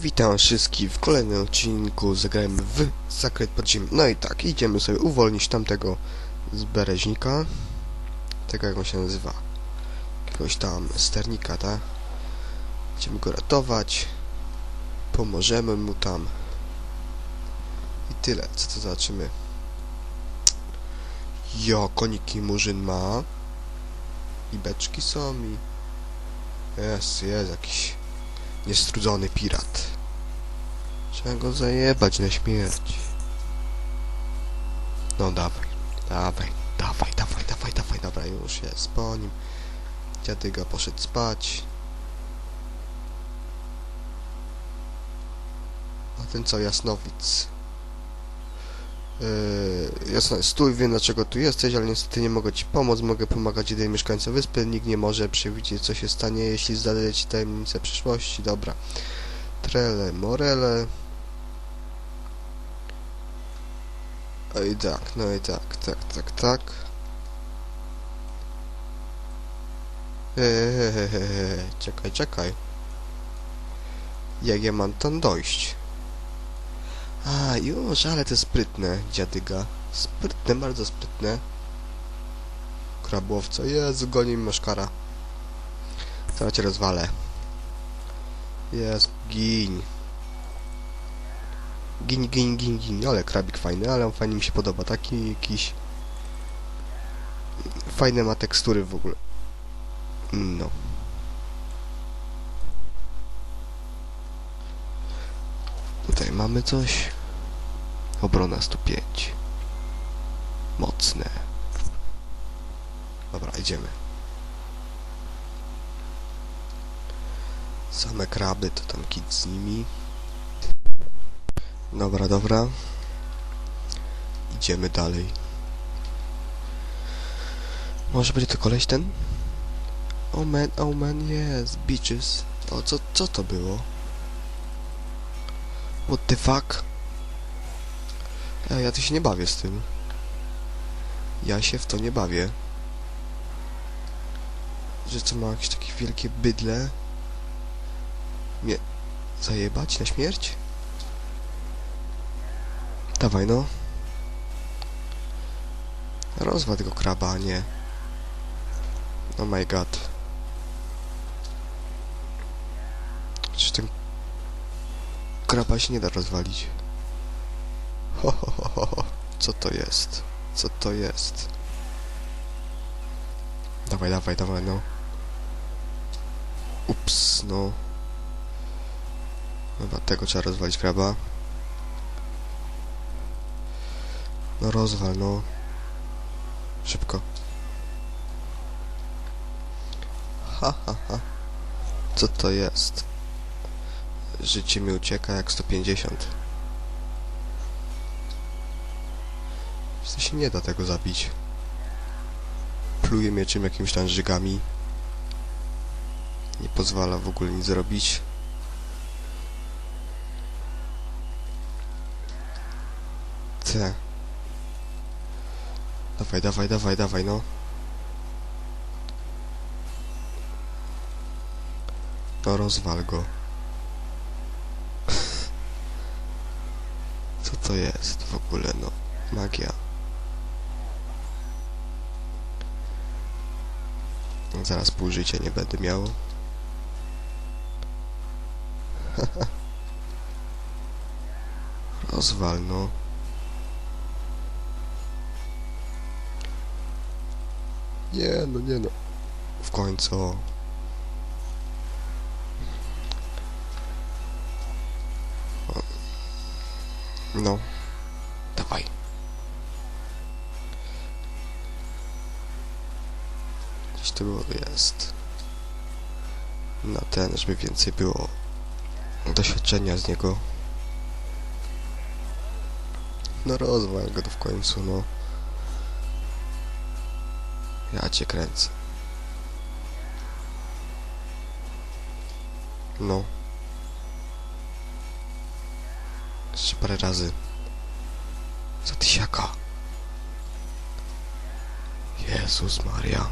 Witam wszystkich w kolejnym odcinku. Zagrajmy w Zakret Podziemny. No i tak, idziemy sobie uwolnić tamtego z bereźnika. Tego jak on się nazywa. Jakiegoś tam sternika, tak? Będziemy go ratować. Pomożemy mu tam. I tyle. Co to zobaczymy? Jo, koniki murzyn ma. I beczki są i... Jest, jest jakiś niestrudzony pirat. Trzeba go zajebać na śmierć. No dawaj, dawaj, dawaj, dawaj, dawaj, dawaj, dobra, już jest po nim. Dziadyga poszedł spać. A ten co, jasnowic? Yy, jasno, stój, wiem dlaczego tu jesteś, ale niestety nie mogę ci pomóc. Mogę pomagać jedynie mieszkańcom wyspy. Nikt nie może przewidzieć, co się stanie, jeśli zdradzę ci tajemnicę przyszłości. Dobra. Trele, morele. O i tak, no i tak, tak, tak, tak. Eee, czekaj, czekaj. Jak ja mam tam dojść? A, już, ale to sprytne, dziadyga. Sprytne, bardzo sprytne. Krabłowca, Jezu, goni mi maszkara. Zaraz cię rozwalę. Jest, gin. Gin, gin, gin, gin. Ale krabik fajny, ale on fajnie mi się podoba. Taki jakiś... Fajne ma tekstury w ogóle. No. Tutaj mamy coś. Obrona 105. Mocne. Dobra, idziemy. Same kraby, to tam kit z nimi. Dobra, dobra. Idziemy dalej. Może będzie to koleś ten? Oh man, oh yes, bitches. O, co, co to było? What the fuck? Ja tu się nie bawię z tym. Ja się w to nie bawię. Że co ma jakieś takie wielkie bydle? Mnie zajebać na śmierć? Dawaj no. Rozwal tego kraba, nie. Oh my god. Kraba się nie da rozwalić? Ho, ho, ho, ho, ho. Co to jest? Co to jest? Dawaj, dawaj, dawaj, no. Ups, no. Chyba tego trzeba rozwalić kraba. No rozwal, no. Szybko. Ha, ha, ha. Co to jest? Życie mi ucieka jak 150. To się nie da tego zabić. Pluje mieczem jakimiś tam żygami. Nie pozwala w ogóle nic zrobić. Te. Dawaj, dawaj, dawaj, dawaj, no. No rozwal go. Co to jest w ogóle, no? Magia. Zaraz pół życia nie będę miał. Rozwal, no. Nie, no nie no. W końcu. No. Dawaj. Gdzieś to było, jest. Na ten, żeby więcej było doświadczenia z niego. No rozwal go to w końcu, no. Ja cię kręcę. No. Parę razy. Co ty siaka? Jezus Maria.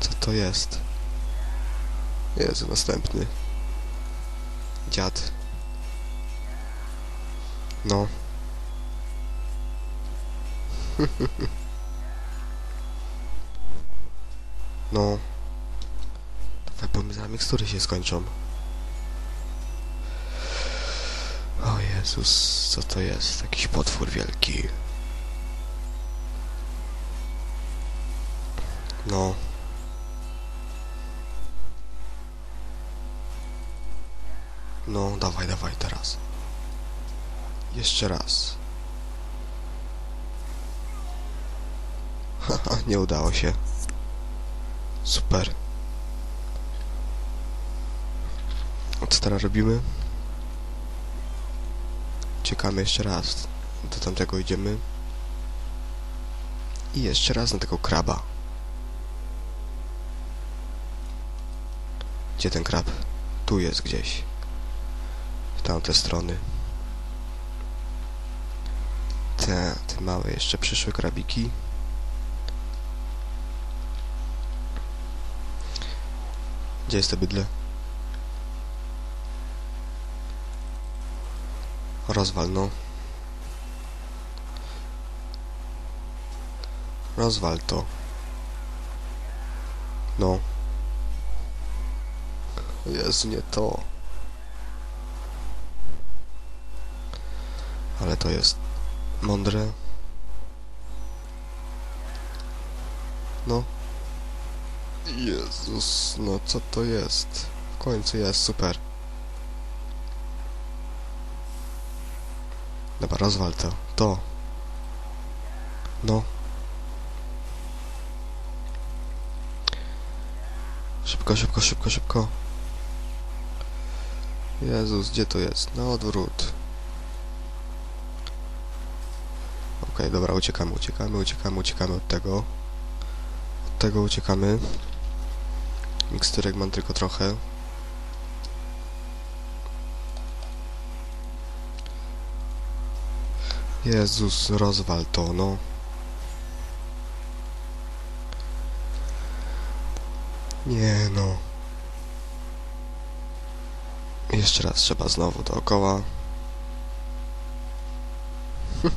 Co to jest? Jezu, następny. Dziad. No. no. Dawaj, bo mi zaraz mikstury się skończą. Jezus, co to jest? Jakiś potwór wielki. No. No, dawaj, dawaj teraz. Jeszcze raz. Haha, nie udało się. Super. Co teraz robimy? Uciekamy jeszcze raz. Do tamtego idziemy. I jeszcze raz na tego kraba. Gdzie ten krab? Tu jest gdzieś. W tamte strony. Te, te małe jeszcze przyszłe krabiki. Gdzie jest to bydle? Rozwal, no. Rozwal to. No. Jezu, nie to. Ale to jest mądre. No. Jezus, no co to jest? W końcu jest, super. Dobra, rozwal to. To. No. Szybko, szybko, szybko, szybko. Jezus, gdzie to jest? Na odwrót. Okej, dobra, uciekamy, uciekamy, uciekamy, uciekamy od tego. Od tego uciekamy. Miksturek mam tylko trochę. Jezus, rozwal to, no. Nie no. Jeszcze raz trzeba znowu dookoła.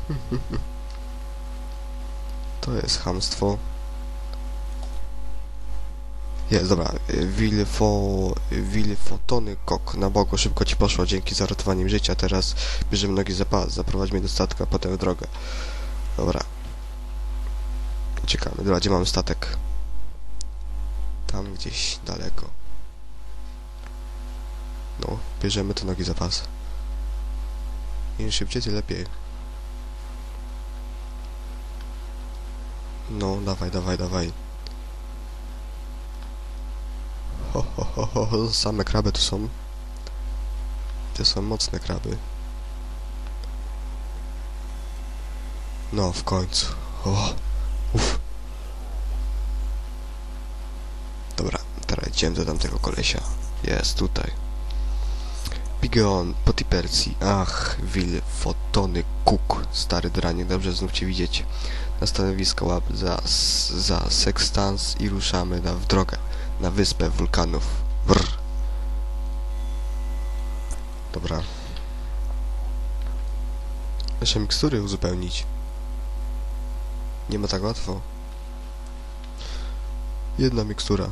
To jest hamstwo. Jest, dobra. Wilfo... Wilfotony kok. Na boku szybko ci poszło. Dzięki za ratowanie życia. Teraz bierzemy nogi za pas. Zaprowadź mnie do statku, a potem w drogę. Dobra. Uciekamy. Dobra, gdzie mamy statek? Tam gdzieś daleko. No, bierzemy te nogi za pas. Im szybciej, tym lepiej. No, dawaj, dawaj, dawaj. Ho, ho, ho. Same kraby tu są. To są mocne kraby. No, w końcu. O, uff. Dobra, teraz idziemy do tamtego kolesia. Jest tutaj. Pigeon, Potiperci, ach, Wil, Fotony, Kuk, stary dranie, dobrze znów cię widzieć. Na stanowisko łap za, za sekstans i ruszamy na, w drogę, na wyspę wulkanów. Brr. Dobra. Jeszcze mikstury uzupełnić. Nie ma tak łatwo. Jedna mikstura.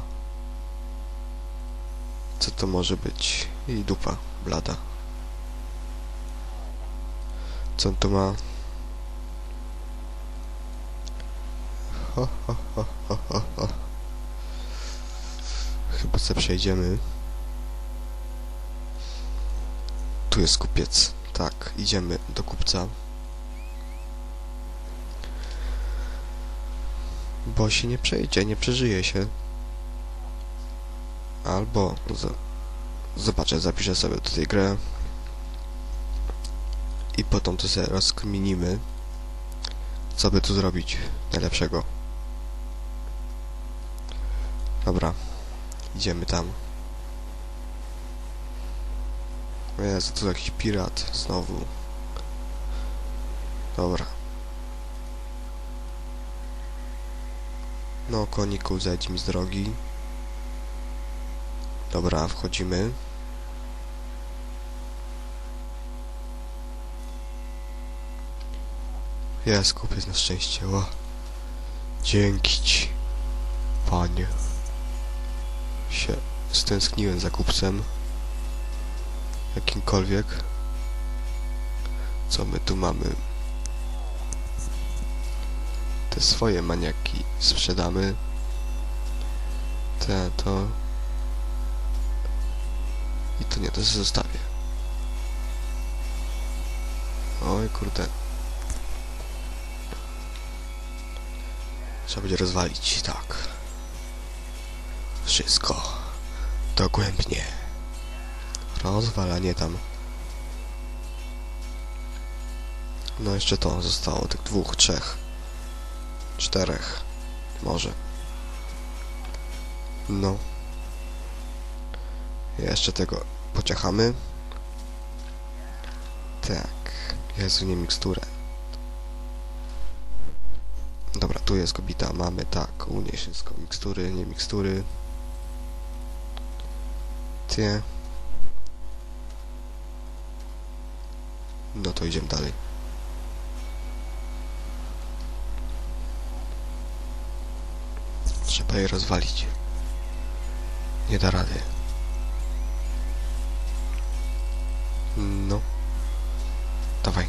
Co to może być? I dupa blada. Co on tu ma? Ho, ho, ho, ho, se przejdziemy. Tu jest kupiec. Tak, idziemy do kupca. Bo się nie przejdzie, nie przeżyje się. Albo... Zobaczę, zapiszę sobie tutaj grę. I potem to sobie rozkminimy. Co by tu zrobić najlepszego. Dobra. Idziemy tam. Jezu, tu jakiś pirat znowu. Dobra. No, koniku, zejdź mi z drogi. Dobra, wchodzimy. Jest kupiec na szczęście, o. Dzięki ci, panie. Się stęskniłem za kupcem. Jakimkolwiek. Co my tu mamy? Te swoje maniaki sprzedamy. Te to. I to nie, to zostawię. Oj kurde. Trzeba będzie rozwalić, tak. Wszystko. Dogłębnie. Rozwalanie tam. No jeszcze to zostało, tych dwóch, trzech. Czterech. Może. No. Jeszcze tego pociechamy. Tak. Jezu, nie miksturę. Dobra, tu jest kobita, mamy tak, u niej wszystko, mikstury, nie mikstury. Tie. No to idziemy dalej. Trzeba je rozwalić. Nie da rady. No. Dawaj.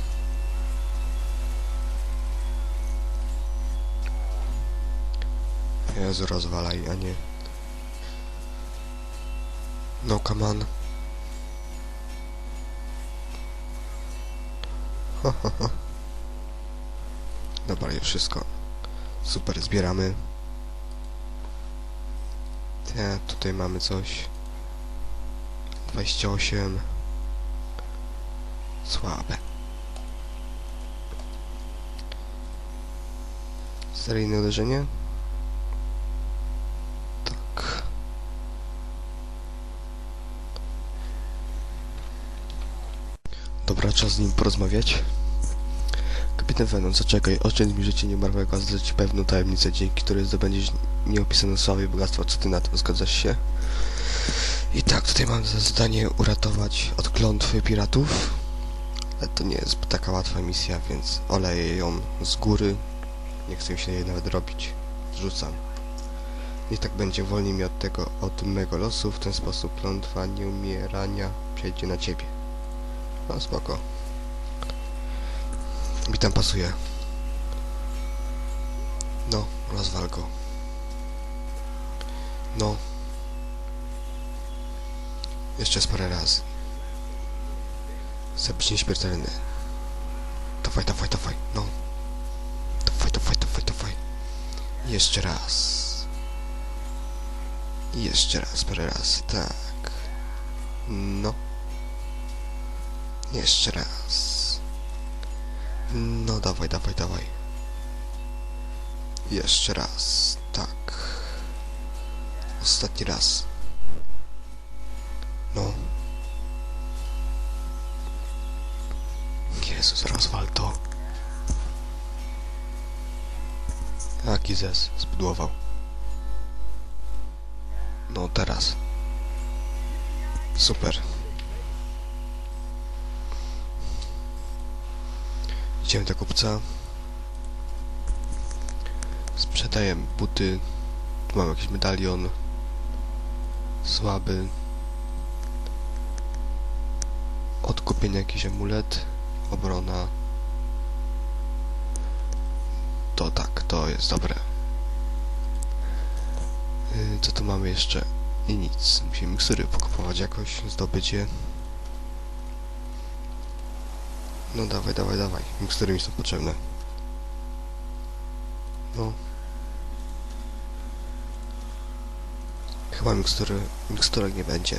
Jezu, rozwalaj, a nie... No, come on. Dobra, już wszystko. Super, zbieramy. Te, tutaj mamy coś. 28. Słabe. Seryjne uderzenie? Dobra, czas z nim porozmawiać. Kapitan Venom, zaczekaj, oszczędź mi życie niemarłego, a pewną tajemnicę, dzięki której zdobędziesz nieopisaną sławę i bogactwo. Co ty na to, zgadzasz się? I tak, tutaj mam za zadanie uratować od klątwy piratów. Ale to nie jest taka łatwa misja, więc oleję ją z góry. Nie chcę się jej nawet robić. Rzucam. I tak będzie wolniej mi od tego, od mego losu. W ten sposób klątwa nieumierania przejdzie na ciebie. No spoko. Mi tam pasuje. No, rozwal go. No. Jeszcze z parę razy. Zabić nieśmiertelny. Dawaj, dawaj, dawaj, no. Dawaj, dawaj, dawaj, dawaj. Jeszcze raz. Jeszcze raz, parę razy, tak. No. Jeszcze raz. No, dawaj, dawaj, dawaj. Jeszcze raz, tak. Ostatni raz. No. Jezus, rozwal to. Jaki zes zbudował. No teraz. Super. Idziemy do kupca. Sprzedaję buty. Tu mam jakiś medalion. Słaby. Odkupienie jakiś amulet. Obrona. To tak, to jest dobre. Yy, co tu mamy jeszcze? I nic. Musimy mikstury pokupować jakoś, zdobyć je. No dawaj, dawaj, dawaj. Mikstury mi są potrzebne. No. Chyba mikstury, miksturek nie będzie.